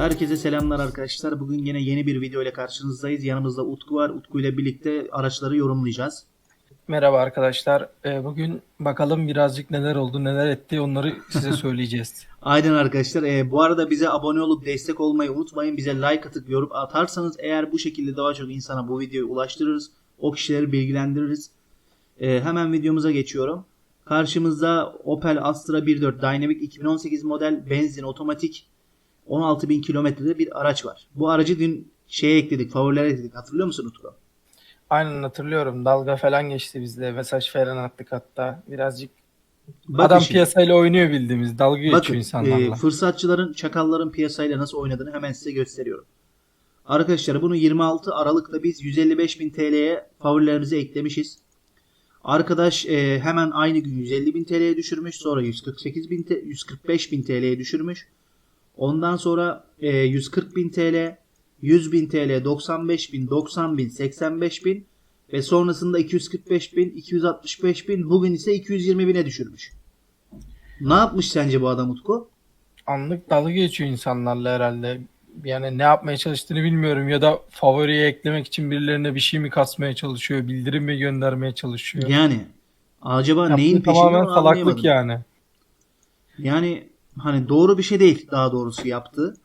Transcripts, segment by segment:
Herkese selamlar arkadaşlar. Bugün yine yeni bir video ile karşınızdayız. Yanımızda Utku var. Utku ile birlikte araçları yorumlayacağız. Merhaba arkadaşlar. Ee, Bugün bakalım birazcık neler oldu, neler etti onları size söyleyeceğiz. Aynen arkadaşlar. Ee, bu arada bize abone olup destek olmayı unutmayın. Bize like atıp yorum atarsanız eğer bu şekilde daha çok insana bu videoyu ulaştırırız. O kişileri bilgilendiririz. Ee, hemen videomuza geçiyorum. Karşımızda Opel Astra 1.4 Dynamic 2018 model benzin otomatik 16.000 kilometrede bir araç var. Bu aracı dün şeye ekledik, favorilere ekledik. Hatırlıyor musun Utku? Aynen hatırlıyorum. Dalga falan geçti bizde. Mesaj falan attık hatta. Birazcık Bak adam işin. piyasayla oynuyor bildiğimiz. Dalga geçiyor Bakın insanlarla. e, fırsatçıların, çakalların piyasayla nasıl oynadığını hemen size gösteriyorum. Arkadaşlar bunu 26 Aralık'ta biz 155 bin TL'ye favorilerimize eklemişiz. Arkadaş e, hemen aynı gün 150 bin TL'ye düşürmüş. Sonra 148 bin, 145 bin TL'ye düşürmüş. Ondan sonra e, 140 bin TL, 100 bin TL, 95 bin, 90 bin, 85 bin ve sonrasında 245 bin, 265 bin, bugün ise 220 bine düşürmüş. Ne yapmış sence bu adam Utku? Anlık dalga geçiyor insanlarla herhalde. Yani ne yapmaya çalıştığını bilmiyorum ya da favoriye eklemek için birilerine bir şey mi kasmaya çalışıyor, bildirim mi göndermeye çalışıyor. Yani acaba Yaptığı neyin peşinde tamamen salaklık yani. Yani hani doğru bir şey değil daha doğrusu yaptı.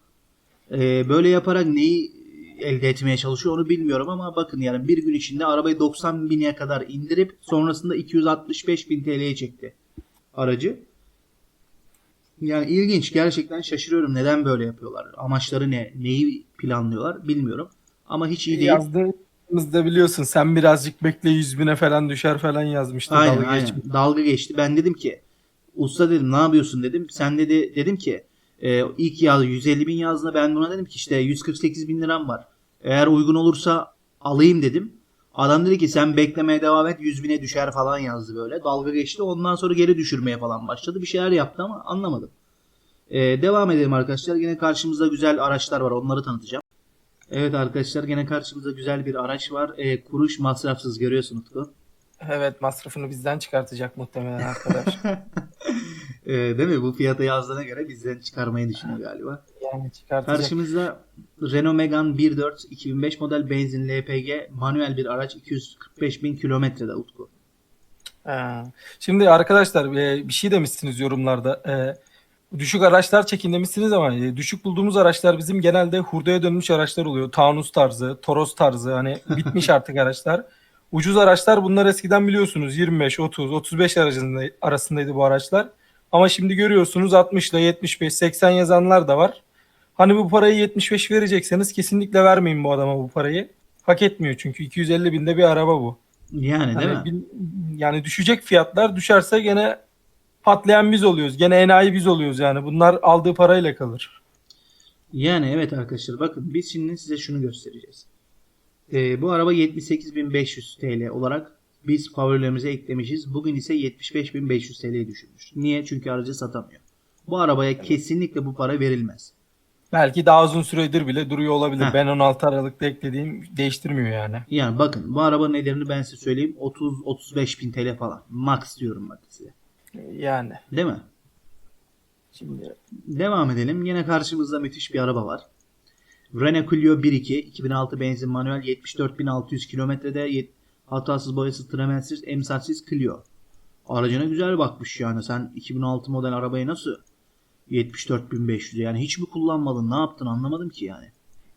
Ee, böyle yaparak neyi elde etmeye çalışıyor onu bilmiyorum ama bakın yani bir gün içinde arabayı 90 bine kadar indirip sonrasında 265 bin TL'ye çekti aracı. Yani ilginç gerçekten şaşırıyorum neden böyle yapıyorlar. Amaçları ne? Neyi planlıyorlar bilmiyorum. Ama hiç iyi değil. Yazdığımızda biliyorsun sen birazcık bekle 100 bine falan düşer falan yazmıştın. Aynen dalga aynen. geçmiş. Dalga geçti. Ben dedim ki usta dedim ne yapıyorsun dedim. Sen dedi dedim ki e, ilk yazdı 150 bin yazdığında ben buna dedim ki işte 148 bin liram var. Eğer uygun olursa alayım dedim. Adam dedi ki sen beklemeye devam et 100 bine düşer falan yazdı böyle. Dalga geçti. Ondan sonra geri düşürmeye falan başladı. Bir şeyler yaptı ama anlamadım. E, devam edelim arkadaşlar. Yine karşımızda güzel araçlar var. Onları tanıtacağım. Evet arkadaşlar gene karşımızda güzel bir araç var. E, kuruş masrafsız görüyorsun Utku. Evet masrafını bizden çıkartacak muhtemelen arkadaş. Ee, değil mi? Bu fiyata yazdığına göre bizden çıkarmayı düşünüyor galiba. Yani çıkartacak. Karşımızda Renault Megane 1.4 2005 model benzin LPG manuel bir araç 245 bin kilometrede Utku. Ha. Şimdi arkadaşlar e, bir şey demişsiniz yorumlarda. E, Düşük araçlar çekin demişsiniz ama e, düşük bulduğumuz araçlar bizim genelde hurdaya dönmüş araçlar oluyor. Taunus tarzı, Toros tarzı hani bitmiş artık araçlar. Ucuz araçlar bunlar eskiden biliyorsunuz 25, 30, 35 aracında, arasındaydı bu araçlar. Ama şimdi görüyorsunuz 60 ile 75, 80 yazanlar da var. Hani bu parayı 75 verecekseniz kesinlikle vermeyin bu adama bu parayı. Hak etmiyor çünkü 250 binde bir araba bu. Yani değil Hani mi? yani düşecek fiyatlar düşerse gene patlayan biz oluyoruz. Gene enayi biz oluyoruz yani. Bunlar aldığı parayla kalır. Yani evet arkadaşlar bakın biz şimdi size şunu göstereceğiz. Ee, bu araba 78.500 TL olarak biz favorilerimize eklemişiz. Bugün ise 75.500 TL'ye düşürmüş. Niye? Çünkü aracı satamıyor. Bu arabaya kesinlikle bu para verilmez. Belki daha uzun süredir bile duruyor olabilir. Heh. Ben 16 Aralık'ta eklediğim değiştirmiyor yani. Yani bakın bu arabanın ederini ben size söyleyeyim. 30-35 bin TL falan. Max diyorum bak size. Yani Değil mi? şimdi Devam edelim. Yine karşımızda müthiş bir araba var. Renault Clio 1.2 2006 benzin manuel 74.600 kilometrede hatasız boyasız tremensiz emsalsiz Clio. Aracına güzel bakmış yani. Sen 2006 model arabayı nasıl 74.500 yani hiç mi kullanmadın ne yaptın anlamadım ki yani.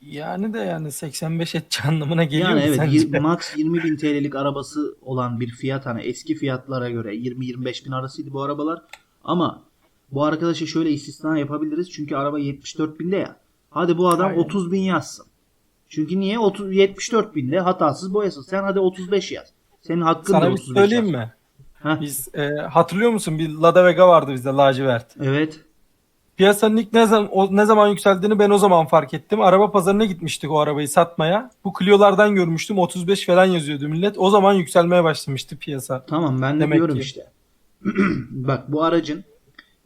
yani de yani 85 et anlamına geliyor Yani evet sence? max 20 bin TL'lik arabası olan bir fiyat hani eski fiyatlara göre 20-25 bin arasıydı bu arabalar. Ama bu arkadaşa şöyle istisna yapabiliriz çünkü araba 74 binde ya. Hadi bu adam Aynen. 30 bin yazsın. Çünkü niye? 30, 74 binde hatasız boyasız. Sen hadi 35 yaz. Senin hakkın da Sana bir 35 söyleyeyim yaz. mi? Heh, Biz e, hatırlıyor musun bir Lada Vega vardı bizde lacivert. evet. Piyasanın ilk ne zaman, o, ne zaman yükseldiğini ben o zaman fark ettim. Araba pazarına gitmiştik o arabayı satmaya. Bu Clio'lardan görmüştüm. 35 falan yazıyordu millet. O zaman yükselmeye başlamıştı piyasa. Tamam ben de Demek diyorum ki. işte. Bak bu aracın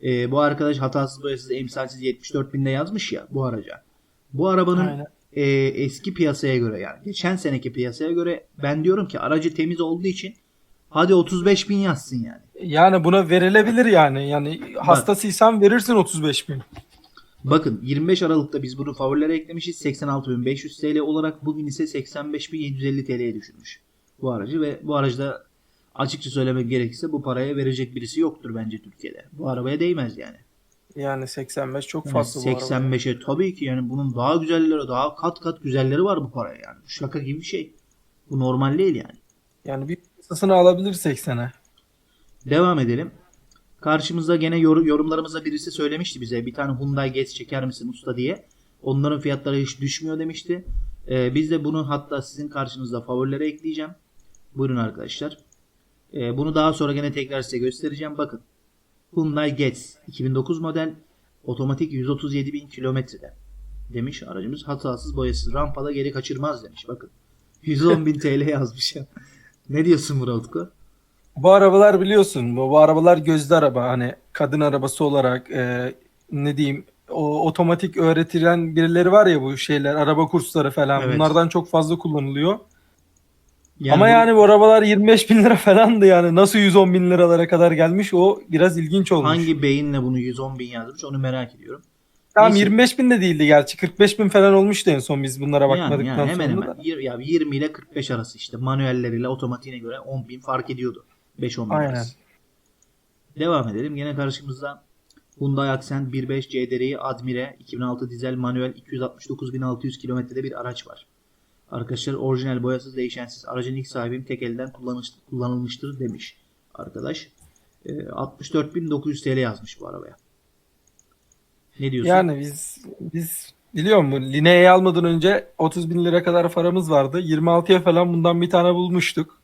e, bu arkadaş hatasız boyasız emsalsiz 74 binde yazmış ya bu araca. Bu arabanın Aynen. e, eski piyasaya göre yani geçen seneki piyasaya göre ben diyorum ki aracı temiz olduğu için hadi 35 bin yazsın yani. Yani buna verilebilir yani. Yani hastasıysan verirsin 35 bin. Bakın 25 Aralık'ta biz bunu favorilere eklemişiz. 86.500 TL olarak bugün ise 85.750 TL'ye düşürmüş bu aracı ve bu aracda açıkça söylemek gerekirse bu paraya verecek birisi yoktur bence Türkiye'de. Bu arabaya değmez yani. Yani 85 çok Yani fazla araba. 85'e tabii ki yani bunun daha güzelleri, daha kat kat güzelleri var bu paraya yani. Şaka gibi bir şey. Bu normal değil yani. Yani bir kısasını alabilir 80'e. Devam edelim. Karşımızda gene yor- yorumlarımızda birisi söylemişti bize bir tane Hyundai Getz çeker misin usta diye. Onların fiyatları hiç düşmüyor demişti. Ee, biz de bunu hatta sizin karşınızda favorilere ekleyeceğim. Buyurun arkadaşlar. Ee, bunu daha sonra gene tekrar size göstereceğim. Bakın. Hyundai Getz 2009 model otomatik 137 bin kilometrede demiş aracımız. Hatasız boyasız rampada geri kaçırmaz demiş. Bakın. 110 bin TL yazmış ya. ne diyorsun Murat Utku? Bu arabalar biliyorsun bu, bu arabalar gözde araba hani kadın arabası olarak e, ne diyeyim o otomatik öğretilen birileri var ya bu şeyler araba kursları falan Evet. bunlardan çok fazla kullanılıyor. Yani Ama yani bu arabalar 25 bin lira falandı yani nasıl 110 bin liralara kadar gelmiş o biraz ilginç olmuş. Hangi beyinle bunu 110 bin yazmış onu merak ediyorum. Tamam Neyse. 25 bin de değildi gerçi 45 bin falan olmuştu en son biz bunlara Yani, bakmadıktan yani hemen sonra hemen. Yir- ya 20 ile 45 arası işte manuelleriyle otomatiğine göre 10 bin fark ediyordu. 5-10 bin Aynen. arası. Devam edelim. Yine karşımızda Hyundai Accent 1.5 CDR'i Admire 2006 dizel manuel 269.600 kilometrede bir araç var. Arkadaşlar orijinal boyasız değişensiz aracın ilk sahibim tek elden kullanış- kullanılmıştır demiş arkadaş. Ee, 64.900 TL yazmış bu arabaya. Ne diyorsun? Yani biz biz biliyor musun Linea'yı almadan önce 30 bin lira kadar paramız vardı. 26'ya falan bundan bir tane bulmuştuk.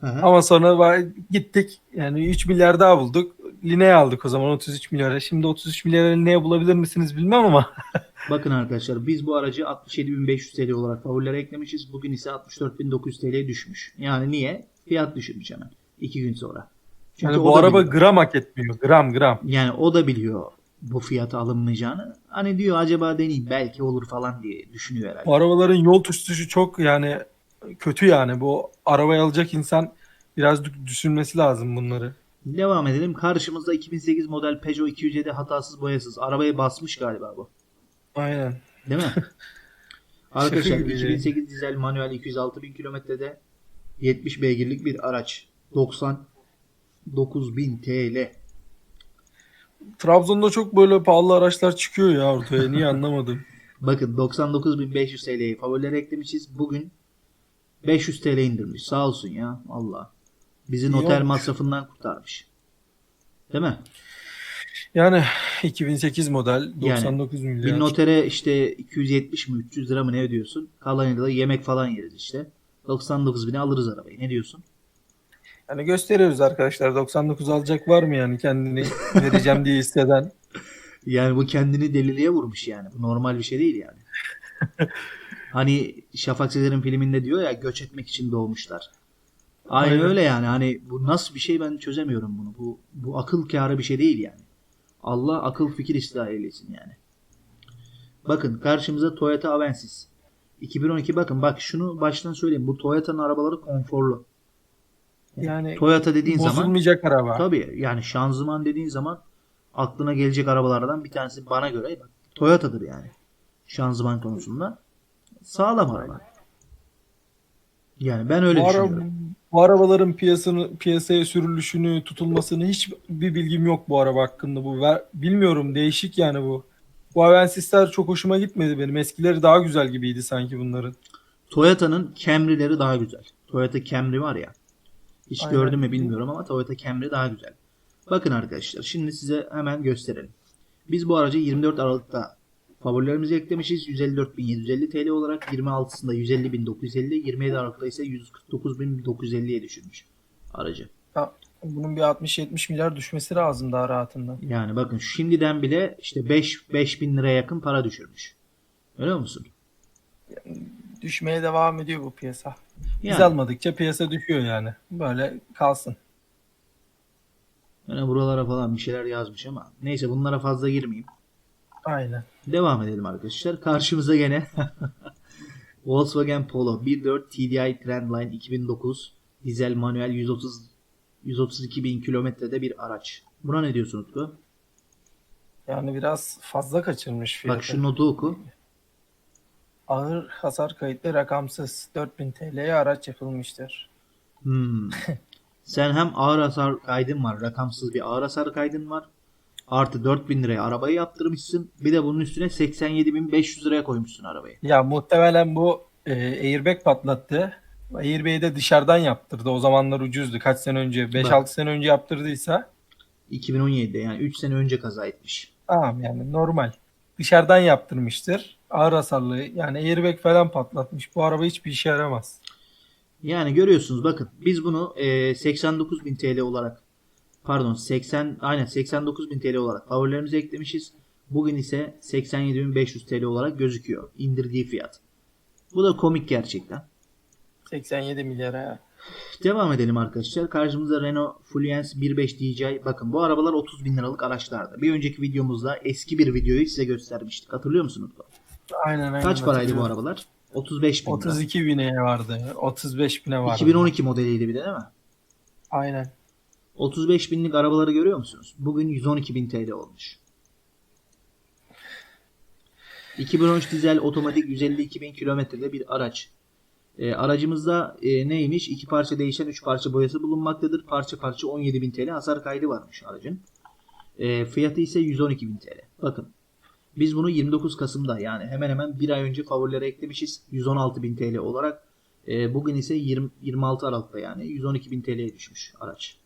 Hı hı. Ama sonra gittik yani 3 milyar daha bulduk. Linea aldık o zaman 33 milyara. Şimdi 33 milyara Linea bulabilir misiniz bilmem ama. Bakın arkadaşlar biz bu aracı 67.500 TL olarak favorilere eklemişiz. Bugün ise 64.900 TL'ye düşmüş. Yani niye? Fiyat düşürmüş hemen. 2 gün sonra. Çünkü Yani bu araba biliyor. gram hak etmiyor. Gram gram. Yani o da biliyor bu fiyata alınmayacağını. Hani diyor acaba deneyeyim belki olur falan diye düşünüyor herhalde. Bu arabaların yol tutuşu çok yani kötü yani. Bu arabayı alacak insan biraz dü- düşünmesi lazım bunları. Devam edelim. Karşımızda 2008 model Peugeot 207 hatasız boyasız. Arabaya basmış galiba bu. Aynen. Değil mi? Arkadaşlar gibi. 2008 dizel manuel 206 bin kilometrede 70 beygirlik bir araç. 99 bin TL. Trabzon'da çok böyle pahalı araçlar çıkıyor ya ortaya. Niye anlamadım. Bakın 99.500 TL'yi favorilere eklemişiz. Bugün 500 TL indirmiş. Sağ olsun ya. Allah. Bizi noter olmuş. masrafından kurtarmış. Değil mi? Yani 2008 model Yani 99 Bir milyar. notere işte 270 mi 300 lira mı ne ödüyorsun? Kalanıyla da yemek falan yeriz işte. 99 bine alırız arabayı. Ne diyorsun? Yani gösteriyoruz arkadaşlar. 99 alacak var mı yani kendini vereceğim diye hisseden. Yani bu kendini deliliğe vurmuş yani. Bu normal bir şey değil yani. hani Şafak Sezer'in filminde diyor ya göç etmek için doğmuşlar. Aynen Aynen. öyle yani. Hani bu nasıl bir şey ben çözemiyorum bunu. Bu bu akıl kârı bir şey değil yani. Allah akıl fikir ıslah eylesin yani. Bakın karşımıza Toyota Avensis. 2012 bakın bak şunu baştan söyleyeyim. Bu Toyota'nın arabaları konforlu. Yani Toyota dediğin zaman bozulmayacak araba. Tabii yani şanzıman dediğin zaman aklına gelecek arabalardan bir tanesi bana göre bak, Toyota'dır yani. Şanzıman konusunda. Sağlam araba. Yani ben öyle bu, düşünüyorum. Bu arabaların piyasını piyasaya sürülüşünü, tutulmasını hiç bir bilgim yok bu araba hakkında. Bu ver- bilmiyorum değişik yani bu. Bu Avensis'ler çok hoşuma gitmedi benim. Eskileri daha güzel gibiydi sanki bunların. Toyota'nın Camry'leri daha güzel. Toyota Camry var ya. Hiç Aynen. gördün mü bilmiyorum ama Toyota Camry daha güzel. Bakın arkadaşlar şimdi size hemen gösterelim. Biz bu aracı 24 Aralık'ta favorilerimize eklemişiz. 154.750 TL olarak 26'sında 150.950, 27 Aralık'ta ise 149.950'ye düşürmüş aracı. Ya, bunun bir 60-70 milyar düşmesi lazım daha rahatından. Yani bakın şimdiden bile işte 5 5000 liraya yakın para düşürmüş. Öyle musun? Düşmeye devam ediyor bu piyasa. Biz Yani, almadıkça piyasa düşüyor yani. Böyle kalsın. yani buralara falan bir şeyler yazmış ama neyse bunlara fazla girmeyeyim. Aynen. Devam edelim arkadaşlar. Karşımıza gene Volkswagen Polo 1.4 TDI Trendline 2009 dizel manuel 130 132 bin kilometrede bir araç. Buna ne diyorsun Utku? Yani biraz fazla kaçırmış fiyatı. Bak şu notu oku. Ağır hasar kayıtlı rakamsız 4000 TL'ye araç yapılmıştır. Hmm. Sen hem ağır hasar kaydın var, rakamsız bir ağır hasar kaydın var. Artı 4000 liraya arabayı yaptırmışsın. Bir de bunun üstüne 87.500 liraya koymuşsun arabayı. Ya muhtemelen bu e, airbag patlattı. Airbag'i de dışarıdan yaptırdı. O zamanlar ucuzdu. Kaç sene önce? 5-6 sene önce yaptırdıysa 2017'de yani 3 sene önce kaza etmiş. tamam yani normal. Dışarıdan yaptırmıştır. Ağır hasarlı yani airbag falan patlatmış. Bu araba hiçbir işe yaramaz. Yani görüyorsunuz bakın biz bunu e, 89.000 TL olarak pardon 80 aynen 89.000 TL olarak favorilerimize eklemişiz. Bugün ise 87.500 TL olarak gözüküyor indirdiği fiyat. Bu da komik gerçekten. 87 milyara. Devam edelim arkadaşlar. Karşımızda Renault Fluence 1.5 DJI. Bakın bu arabalar 30 bin liralık araçlardı. Bir önceki videomuzda eski bir videoyu size göstermiştik. Hatırlıyor musunuz? Aynen aynen. Kaç paraydı bu arabalar? 35 bin lira. 32 bine vardı. 35 bine vardı. 2012 modeliydi bir de değil mi? Aynen. 35 binlik arabaları görüyor musunuz? Bugün 112 bin TL olmuş. 2013 dizel otomatik 152 bin kilometrede bir araç. E, aracımızda e, neymiş? İki parça değişen 3 parça boyası bulunmaktadır. Parça parça 17 bin TL hasar kaydı varmış aracın. E, fiyatı ise 112 bin TL. Bakın biz bunu 29 Kasım'da yani hemen hemen bir ay önce favorilere eklemişiz. 116 bin TL olarak. E, bugün ise 20, 26 Aralık'ta yani 112 bin TL'ye düşmüş araç.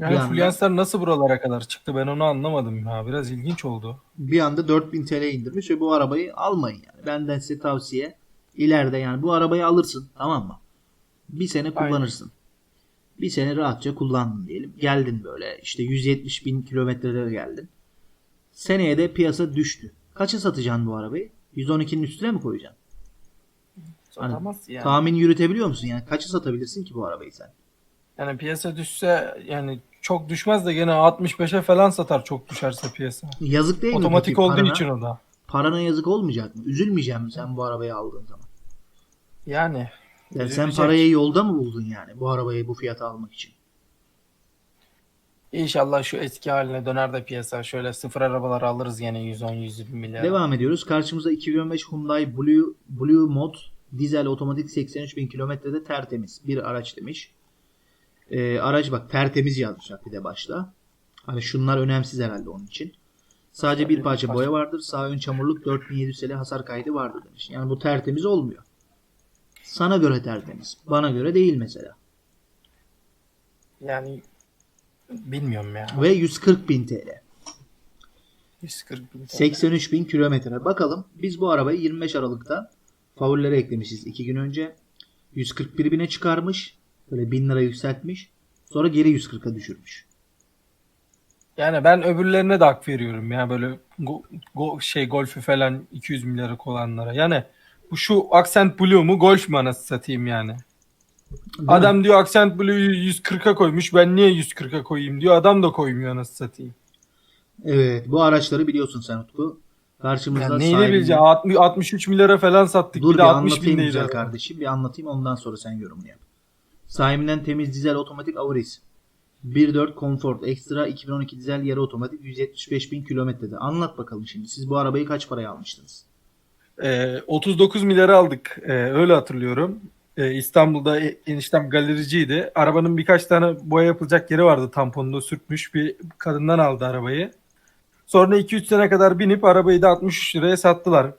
Yani anda- Fluence'lar nasıl buralara kadar çıktı ben onu anlamadım ya. Biraz ilginç oldu. bir anda 4000 TL indirmiş ve bu arabayı almayın yani. Benden size tavsiye ileride yani bu arabayı alırsın tamam mı? Bir sene Aynen. kullanırsın. Bir sene rahatça kullandın diyelim. Geldin böyle işte 170 bin kilometrelere geldin. Seneye de piyasa düştü. Kaça satacaksın bu arabayı? 112'nin üstüne mi koyacaksın? Hani Satamaz yani. Tahmin yürütebiliyor musun? Yani kaça satabilirsin ki bu arabayı sen? Yani piyasa düşse yani çok düşmez de gene 65'e falan satar çok düşerse piyasa. Yazık değil mi? Otomatik olduğu parana? için o da. Parana yazık olmayacak mı? Üzülmeyecek misin sen bu arabayı aldığın zaman? Yani Yani sen parayı yolda mı buldun yani bu arabayı bu fiyata almak için? inşallah şu eski haline döner de piyasa. Şöyle sıfır arabalar alırız yine 110-120 milyar. Devam ediyoruz. Karşımıza 2015 Hyundai Blue, Blue Mod dizel otomatik 83 bin kilometrede tertemiz bir araç demiş. Ee, araç bak tertemiz yazmışlar bir de başta. Hani şunlar önemsiz herhalde onun için. Sadece bir parça boya vardır. Sağ ön çamurluk 4700 TL hasar kaydı vardır demiş. Yani bu tertemiz olmuyor. Sana göre tertemiz. Bana göre değil mesela. Yani bilmiyorum ya. Ve 140 bin TL. 140 bin TL. 83 bin kilometre. Bakalım biz bu arabayı 25 Aralık'ta favorilere eklemişiz 2 gün önce. 141 bine çıkarmış. Böyle 1000 lira yükseltmiş. Sonra geri 140'a düşürmüş. Yani ben öbürlerine de hak veriyorum ya böyle go, go- şey golfü falan 200 milyarlık olanlara. Yani bu şu Accent Blue mu golf mu anasını satayım yani. Değil mi? Adam diyor Accent Blue'yu 140'a koymuş ben niye 140'a koyayım diyor. Adam da koymuyor anasını satayım. Evet bu araçları biliyorsun sen Utku. Karşımızda Yani sahibinden- bileceğim 60, 63 milyara falan sattık. Dur bir bir de 60 bin anlatayım değil. güzel kardeşim. Bir anlatayım ondan sonra sen yorumunu yap. Sahibinden temiz dizel otomatik Auris. 1.4 Comfort Extra 2012 dizel yarı otomatik 175 bin kilometrede. Anlat bakalım şimdi. Siz bu arabayı kaç paraya almıştınız? Ee, 39 milyara aldık. Ee, öyle hatırlıyorum. Ee, İstanbul'da e- eniştem galericiydi. Arabanın birkaç tane boya yapılacak yeri vardı tamponunda sürtmüş. Bir kadından aldı arabayı. Sonra 2-3 sene kadar binip arabayı da 63 liraya sattılar.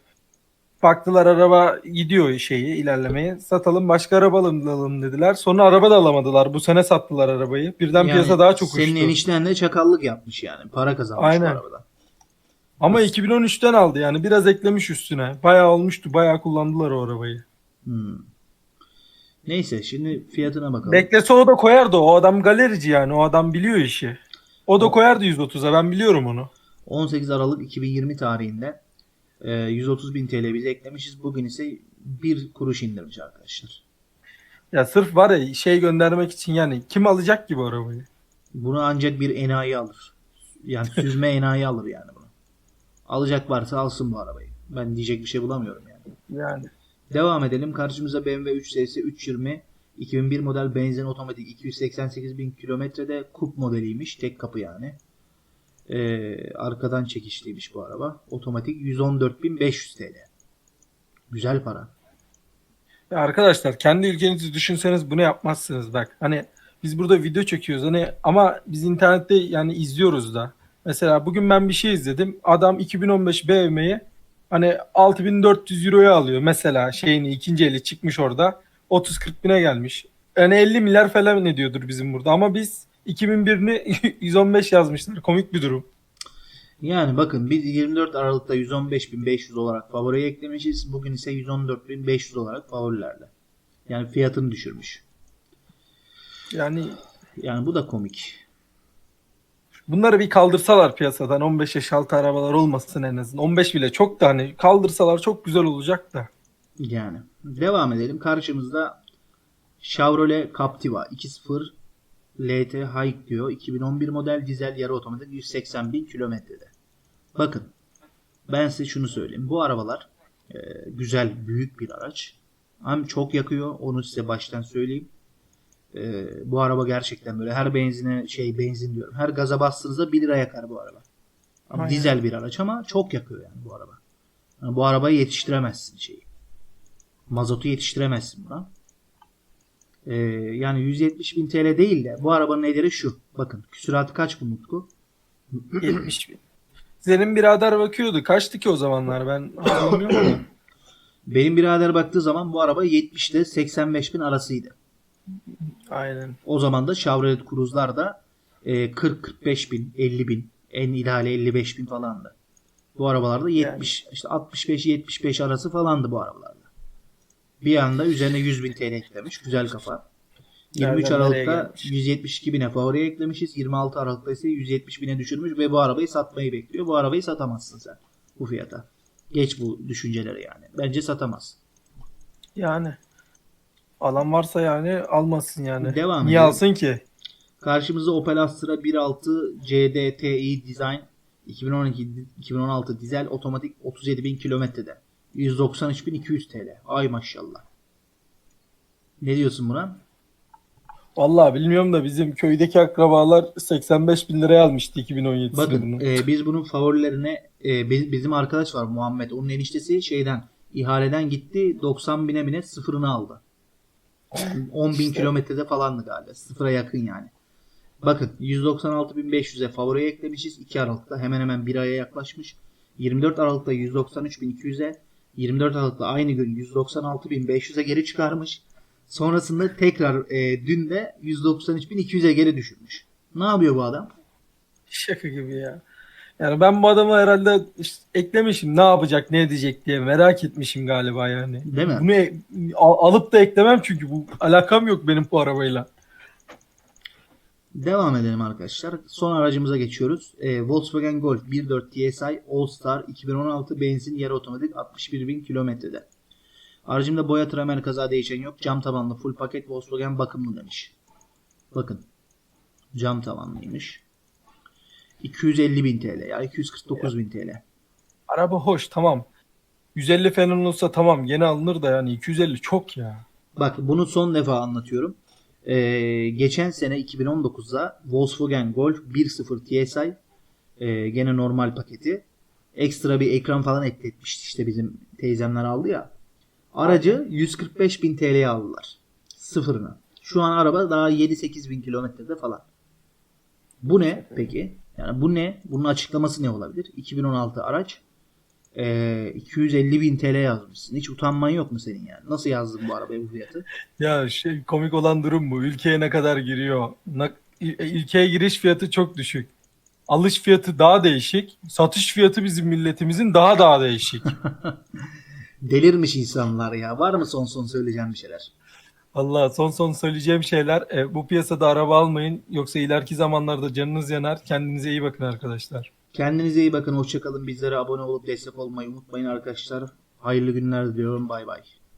Baktılar araba gidiyor şeyi ilerlemeye. Satalım başka araba alalım dediler. Sonra araba da alamadılar. Bu sene sattılar arabayı. Birden Yani piyasa daha çok Senin uçtu. enişten de çakallık yapmış yani. Para kazanmış Aynen. arabadan. Ama 2013'ten aldı yani. Biraz eklemiş üstüne. Bayağı olmuştu. Bayağı kullandılar o arabayı. Hmm. Neyse şimdi fiyatına bakalım. Beklese o da koyardı. O adam galerici yani. O adam biliyor işi. O da koyardı 130'a. Ben biliyorum onu. 18 Aralık 2020 tarihinde e, 130 bin TL bize eklemişiz. Bugün ise bir kuruş indirmiş arkadaşlar. Ya sırf var ya şey göndermek için yani kim alacak ki bu arabayı? Bunu ancak bir enayi alır. Yani süzme enayi alır yani bunu. Alacak varsa alsın bu arabayı. Ben diyecek bir şey bulamıyorum yani. Yani. Devam edelim. Karşımıza BMW 3 Series 320 2001 model benzin otomatik 288 bin kilometrede kup modeliymiş. Tek kapı yani. Ee, arkadan çekişliymiş bu araba. Otomatik 114.500 TL. Güzel para. Ya arkadaşlar kendi ülkenizi düşünseniz bunu yapmazsınız bak. Hani biz burada video çekiyoruz hani ama biz internette yani izliyoruz da. Mesela bugün ben bir şey izledim. Adam 2015 BMW'yi hani 6400 euroya alıyor mesela şeyini ikinci eli çıkmış orada. 30-40 bine gelmiş. Yani 50 milyar falan ediyordur bizim burada ama biz 2001'ini 115 yazmışlar. Komik bir durum. Yani bakın biz 24 Aralık'ta 115.500 olarak favoriye eklemişiz. Bugün ise 114.500 olarak favorilerde. Yani fiyatını düşürmüş. Yani Yani bu da komik. Bunları bir kaldırsalar piyasadan 15 yaş altı arabalar olmasın en azından. 15 bile çok da hani kaldırsalar çok güzel olacak da. Yani. Devam edelim. Karşımızda Chevrolet Captiva 2.0 LT High diyor. 2011 model dizel yarı otomatik 180 bin kilometrede. Bakın ben size şunu söyleyeyim. Bu arabalar e, güzel büyük bir araç. Hem çok yakıyor. Onu size baştan söyleyeyim. E, bu araba gerçekten böyle her benzine şey benzin diyorum. Her gaza bastığınızda 1 lira yakar bu araba. Ama Aynen. dizel bir araç ama çok yakıyor yani bu araba. Yani bu arabayı yetiştiremezsin şeyi. Mazotu yetiştiremezsin buna. Ee, yani 170 bin TL değil de bu arabanın ederi şu. Bakın küsuratı kaç bu Mutku? 70 bin. Senin birader bakıyordu. Kaçtı ki o zamanlar ben hatırlamıyorum. Benim birader baktığı zaman bu araba 70 ile 85 bin arasıydı. Aynen. O zaman da Chevrolet Cruze'lar da e, 40-45 bin, 50 bin, en ideali 55 bin falandı. Bu arabalarda 70, işte 65-75 arası falandı bu arabalarda. Bir anda üzerine 100 bin TL eklemiş. Güzel kafa. 23 Nereden Aralık'ta gelmiş? 172 bine favoriye eklemişiz. 26 Aralık'ta ise 170 bine düşürmüş ve bu arabayı satmayı bekliyor. Bu arabayı satamazsın sen bu fiyata. Geç bu düşünceleri yani. Bence satamaz. Yani. Alan varsa yani almasın yani. Devam Niye edelim. alsın ki? Karşımızda Opel Astra 1.6 CDTI Design 2012 2016 dizel otomatik 37.000 kilometrede. 193.200 TL. Ay maşallah. Ne diyorsun buna? Vallahi bilmiyorum da bizim köydeki akrabalar 85 bin liraya almıştı 2017'sinde Bakın bunu. e, biz bunun favorilerine e, biz- bizim arkadaş var Muhammed. Onun eniştesi şeyden ihaleden gitti 90 bine bine sıfırını aldı. 10 bin kilometrede falandı galiba. Sıfıra yakın yani. Bakın 196.500'e favoriye eklemişiz. 2 Aralık'ta hemen hemen 1 aya yaklaşmış. 24 Aralık'ta 193.200'e 24 Aralık'ta aynı gün 196.500'e geri çıkarmış. Sonrasında tekrar e, dün de 193.200'e geri düşürmüş. Ne yapıyor bu adam? Şaka gibi ya. Yani ben bu adamı herhalde işte eklemişim ne yapacak ne edecek diye merak etmişim galiba yani. Değil mi? Bunu e- al- alıp da eklemem çünkü bu alakam yok benim bu arabayla. Devam edelim arkadaşlar. Son aracımıza geçiyoruz. Ee, Volkswagen Golf 1.4 TSI All Star 2016 benzin yarı otomatik 61.000 kilometrede. Aracımda boya tramer kaza değişen yok. Cam tabanlı full paket Volkswagen bakımlı demiş. Bakın. Cam tavanlıymış. 250.000 TL ya 249.000 TL. Araba hoş tamam. 150 falan olsa tamam yeni alınır da yani 250 çok ya. Bak bunu son defa anlatıyorum. Ee, geçen sene 2019'da Volkswagen Golf 1.0 TSI e, gene normal paketi ekstra bir ekran falan ekletmişti işte bizim teyzemler aldı ya. Aracı 145 bin TL'ye aldılar. Sıfırını. Şu an araba daha 7-8 bin kilometrede falan. Bu ne peki? Yani bu ne? Bunun açıklaması ne olabilir? 2016 araç e, 250 bin TL yazmışsın. Hiç utanman yok mu senin yani? Nasıl yazdın bu arabaya bu fiyatı? Ya şey komik olan durum bu. Ülkeye ne kadar giriyor? Ül- ülkeye giriş fiyatı çok düşük. Alış fiyatı daha değişik. Satış fiyatı bizim milletimizin daha daha değişik. Delirmiş insanlar ya. Var mı son son söyleyeceğim bir şeyler? Allah son son söyleyeceğim şeyler e, bu piyasada araba almayın yoksa ileriki zamanlarda canınız yanar. Kendinize iyi bakın arkadaşlar. Kendinize iyi bakın. Hoşçakalın. Bizlere abone olup destek olmayı unutmayın arkadaşlar. Hayırlı günler diliyorum. Bay bay.